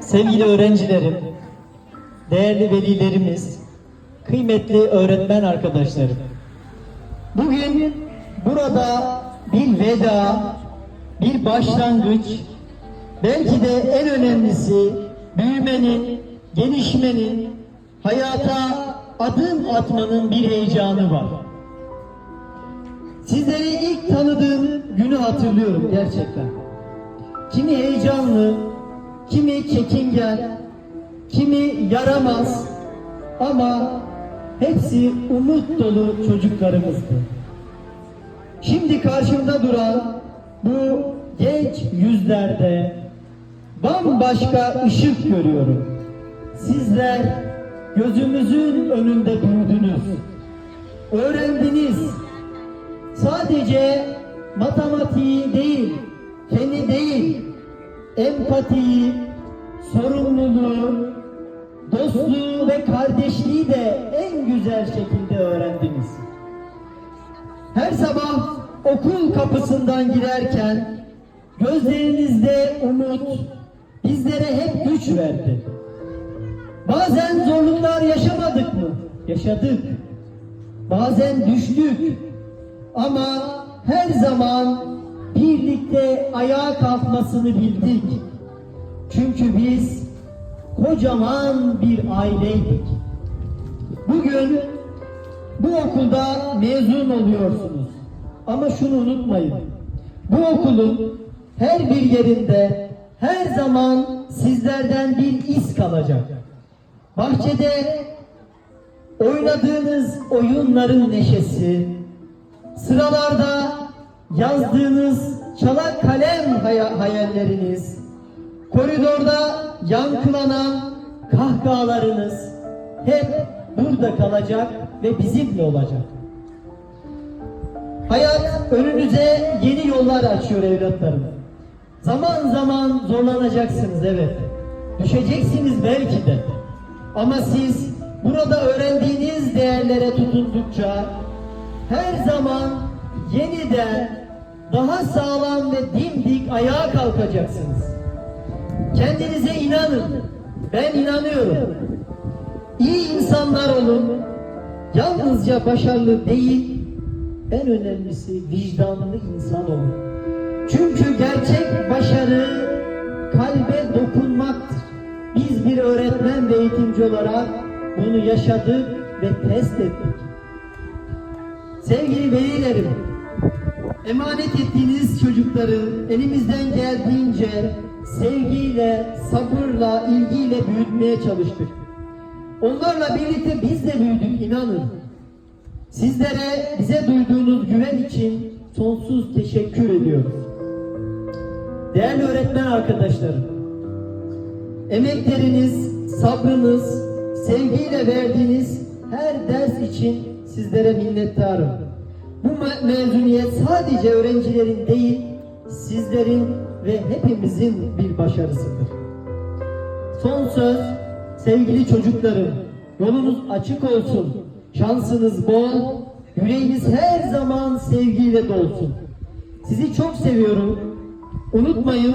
Sevgili öğrencilerim, değerli velilerimiz, kıymetli öğretmen arkadaşlarım. Bugün burada bir veda, bir başlangıç, belki de en önemlisi büyümenin, gelişmenin, hayata adım atmanın bir heyecanı var. Sizleri ilk tanıdığım günü hatırlıyorum gerçekten. Kimi heyecanlı, kimi çekingen, kimi yaramaz ama hepsi umut dolu çocuklarımızdı. Şimdi karşımda duran bu genç yüzlerde bambaşka ışık görüyorum. Sizler gözümüzün önünde büyüdünüz. Öğrendiniz. Sadece matematiği değil, feni değil, empatiyi, sorumluluğu, dostluğu ve kardeşliği de en güzel şekilde öğrendiniz. Her sabah okul kapısından girerken gözlerinizde umut bizlere hep güç verdi. Bazen zorluklar yaşamadık mı? Yaşadık. Bazen düştük. Ama her zaman birlikte ayağa kalkmasını bildik. Çünkü biz kocaman bir aileydik. Bugün bu okulda mezun oluyorsunuz. Ama şunu unutmayın. Bu okulun her bir yerinde her zaman sizlerden bir iz kalacak. Bahçede oynadığınız oyunların neşesi, sıralarda yazdığınız çalak kalem hay- hayalleriniz, koridorda yankılanan kahkahalarınız hep burada kalacak ve bizimle olacak. Hayat önünüze yeni yollar açıyor evlatlarım. Zaman zaman zorlanacaksınız evet. Düşeceksiniz belki de. Ama siz burada öğrendiğiniz değerlere tutundukça her zaman yeniden daha sağlam ve dimdik ayağa kalkacaksınız. Kendinize inanın. Ben inanıyorum. İyi insanlar olun. Yalnızca başarılı değil, en önemlisi vicdanlı insan olun. Çünkü gerçek başarı kalbe dokunmaktır. Biz bir öğretmen ve eğitimci olarak bunu yaşadık ve test ettik. Sevgili velilerim, emanet ettiğiniz çocukları elimizden geldiğince sevgiyle, sabırla, ilgiyle büyütmeye çalıştık. Onlarla birlikte biz de büyüdük inanın. Sizlere bize duyduğunuz güven için sonsuz teşekkür ediyoruz. Değerli öğretmen arkadaşlarım, emekleriniz, sabrınız, sevgiyle verdiğiniz her ders için sizlere minnettarım. Bu me- mezuniyet sadece öğrencilerin değil, sizlerin ve hepimizin bir başarısıdır. Son söz sevgili çocuklarım. Yolunuz açık olsun. Şansınız bol. Yüreğiniz her zaman sevgiyle dolsun. Sizi çok seviyorum. Unutmayın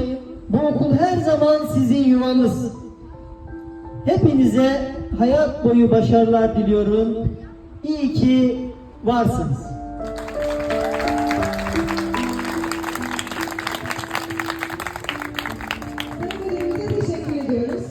bu okul her zaman sizin yuvanız. Hepinize hayat boyu başarılar diliyorum. İyi ki varsınız.